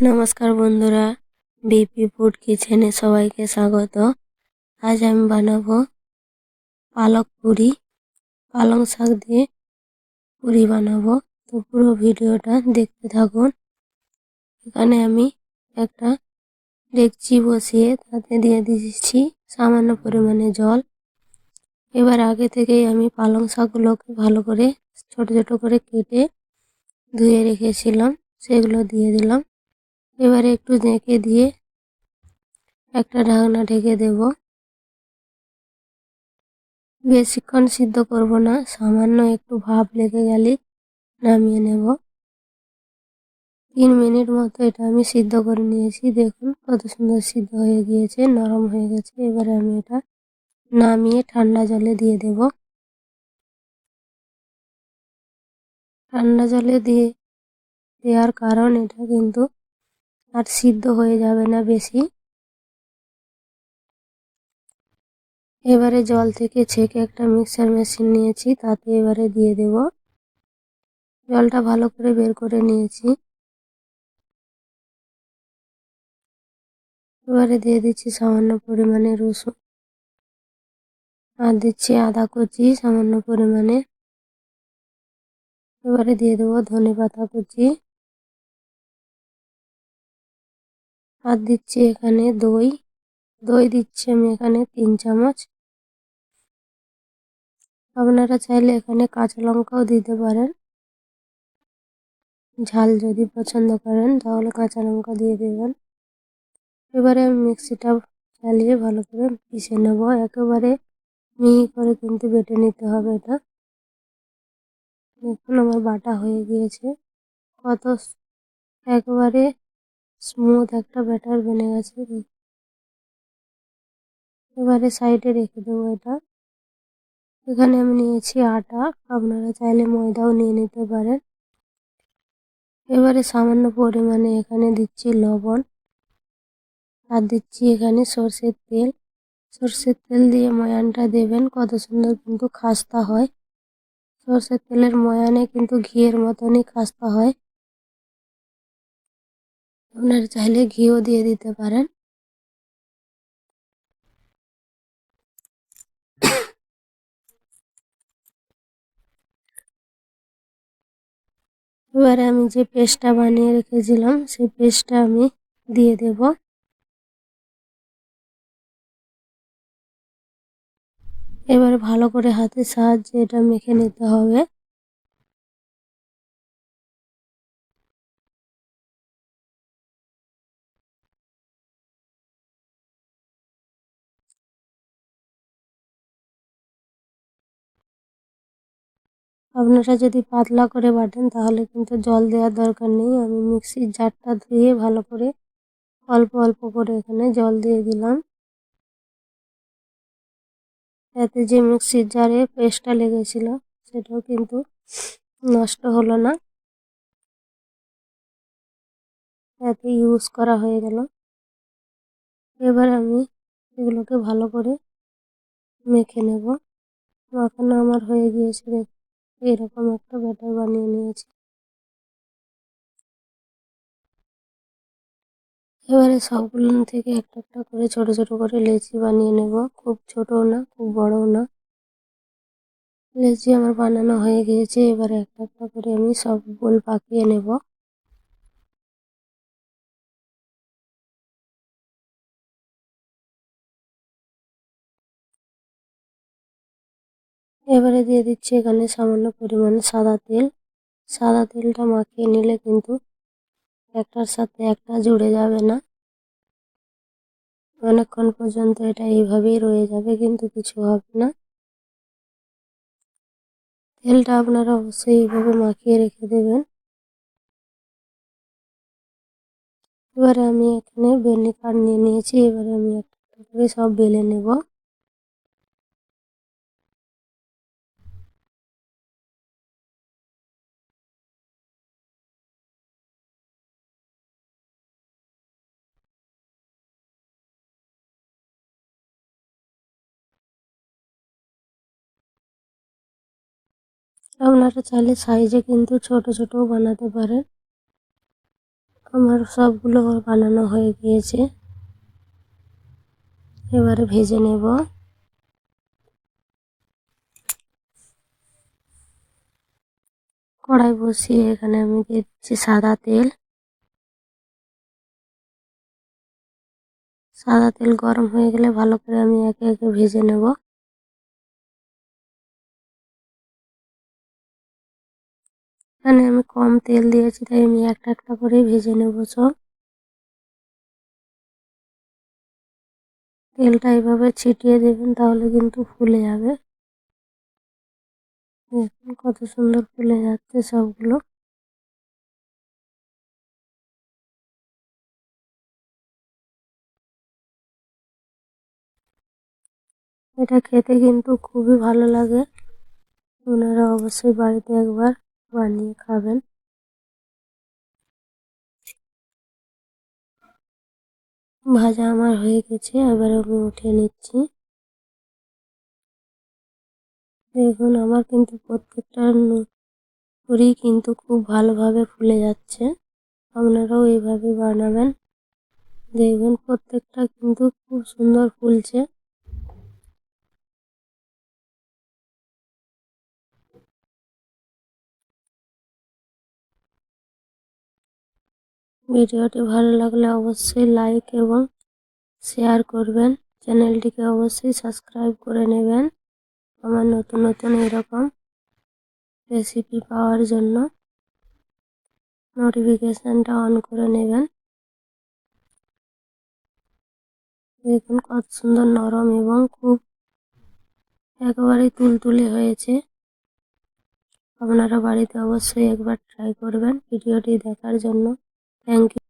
নমস্কার বন্ধুরা, BP food কিচেনে সবাইকে স্বাগত। আজ আমি বানাবো পালক পুরি। পালং শাক দিয়ে পুরি বানাবো। তো পুরো ভিডিওটা দেখতে থাকুন। এখানে আমি একটা ডেকচি বসিয়ে তাতে দিয়ে দিচ্ছি সামান্য পরিমাণে জল। এবার আগে থেকেই আমি পালং শাকগুলোকে ভালো করে, ছোট ছোট করে কেটে ধুয়ে রেখেছিলাম, সেগুলো দিয়ে দিলাম। এবারে একটু ঢেকে দিয়ে একটা ঢাকনা ঢেকে দেব। বেশিক্ষণ সিদ্ধ করব না, সামান্য একটু ভাব লেগে গেলে নামিয়ে নেব। তিন মিনিট মতো এটা আমি সিদ্ধ করে নিয়েছি। দেখুন কত সুন্দর সিদ্ধ হয়ে গিয়েছে, নরম হয়ে গেছে। এবারে আমি এটা নামিয়ে ঠান্ডা জলে দিয়ে দেব। ঠান্ডা জলে দিয়ে দেওয়ার কারণ এটা কিন্তু আর সিদ্ধ হয়ে যাবে না বেশি। এবারে জল থেকে ছেঁকে একটা মিক্সার মেশিন নিয়েছি, তাতে এবারে দিয়ে দেব। জলটা ভালো করে বের করে নিয়েছি। এবারে দিয়ে দিচ্ছি সামান্য পরিমাণে রসুন। আর দিচ্ছি আদা কুচি সামান্য পরিমাণে। এবারে দিয়ে দেবো ধনে পাতা কুচি। আর দিচ্ছি এখানে দই। দই দিচ্ছি আমি এখানে তিন চামচ। আপনারা চাইলে এখানে কাঁচা লঙ্কাও দিতে পারেন। ঝাল যদি পছন্দ করেন তাহলে কাঁচা লঙ্কা দিয়ে দেবেন। এবারে মিক্সিটা চালিয়ে ভালো করে পিষে নেব। একেবারে মিহি করে কিন্তু বেটে নিতে হবে এটা। দেখুন আমার বাটা হয়ে গিয়েছে। কত একবারে স্মুথ একটা ব্যাটার বেনে গেছে। এবারে সাইডে রেখে দেবো এটা। এখানে আমি নিয়েছি আটা। আপনারা চাইলে ময়দাও নিয়ে নিতে পারেন। এবারে সামান্য পরিমাণে এখানে দিচ্ছি লবণ। আর দিচ্ছি এখানে সর্ষের তেল। সর্ষের তেল দিয়ে ময়ানটা দেবেন, কত সুন্দর কিন্তু খাস্তা হয়। সর্ষের তেলের ময়ানে কিন্তু ঘিয়ের মতনই খাস্তা হয়। আপনারা চাইলে ঘিও দিয়ে দিতে পারেন। এবারে আমি যে পেস্টটা বানিয়ে রেখেছিলাম, সেই পেস্টটা আমি দিয়ে দেব। এবার ভালো করে হাতের সাহায্যে এটা মেখে নিতে হবে। আপনারা যদি পাতলা করে বাটেন, তাহলে কিন্তু জল দেওয়ার দরকার নেই। আমি মিক্সির জারটা ধুয়ে ভালো করে অল্প অল্প করে এখানে জল দিয়ে দিলাম। এতে যে মিক্সির জারে পেস্টটা লেগেছিল, সেটাও কিন্তু নষ্ট হলো না। এতে ইউজ করা হয়ে গেল। এবার আমি এগুলোকে ভালো করে মেখে নেব। মাখানো আমার হয়ে গিয়েছে এরকম একটা ব্যাটার বানিয়ে নিয়েছি। এবারে সবগুলো থেকে একটা একটা করে ছোট ছোট করে লেচি বানিয়ে নেব। খুব ছোটও না, খুব বড়ও না। লেচি আমার বানানো হয়ে গিয়েছে, এবারে একটা একটা করে আমি সব গোল পাকিয়ে নেব। এবারে দিয়ে দিচ্ছি এখানে সামান্য পরিমাণে সাদা তেল। সাদা তেলটা মাখিয়ে নিলে কিন্তু একটার সাথে একটা জুড়ে যাবে না। অনেকক্ষণ পর্যন্ত এটা এইভাবেই রয়ে যাবে, কিন্তু কিছু হবে না। তেলটা আপনারা অবশ্যই এইভাবে মাখিয়ে রেখে দেবেন। এবারে আমি এখানে বেনি কাঠ নিয়ে নিয়েছি, এবারে আমি একটা করে সব বেলে নেব। আপনারা চাইলে সাইজে কিন্তু ছোট ছোটও বানাতে পারেন। আমার সবগুলো বানানো হয়ে গিয়েছে। এবারে ভেজে নেব। কড়াই বসিয়ে এখানে আমি দিয়ে দিচ্ছি সাদা তেল। সাদা তেল গরম হয়ে গেলে ভালো করে আমি একে একে ভেজে নেব। আমি কম তেল দিয়েছি, তাই আমি একটা একটা করে ভেজে নেব সব তেলটা এইভাবে ছিটিয়ে দেবেন, তাহলে কিন্তু ফুলে যাবে। দেখুন কত সুন্দর ফুলে যাচ্ছে সবগুলো। এটা খেতে কিন্তু খুবই ভালো লাগে। ওনারা অবশ্যই বাড়িতে একবার বানিয়ে খাবেন ভাজা আমার হয়ে গেছে এবার আমি উঠিয়ে নিচ্ছি দেখুন আমার কিন্তু প্রত্যেকটা পুরি কিন্তু খুব ভালোভাবে ফুলে যাচ্ছে। আপনারাও এইভাবে বানাবেন। দেখবেন প্রত্যেকটা কিন্তু খুব সুন্দর ফুলছে। ভিডিওটি ভালো লাগলে অবশ্যই লাইক এবং শেয়ার করবেন। চ্যানেলটিকে অবশ্যই সাবস্ক্রাইব করে নেবেন আমার নতুন নতুন এরকম রেসিপি পাওয়ার জন্য। নোটিফিকেশানটা অন করে নেবেন। দেখুন কত সুন্দর নরম এবং খুব একেবারেই তুলতুলে হয়েছে। আপনারা বাড়িতে অবশ্যই একবার ট্রাই করবেন ভিডিওটি দেখার জন্য। Thank you.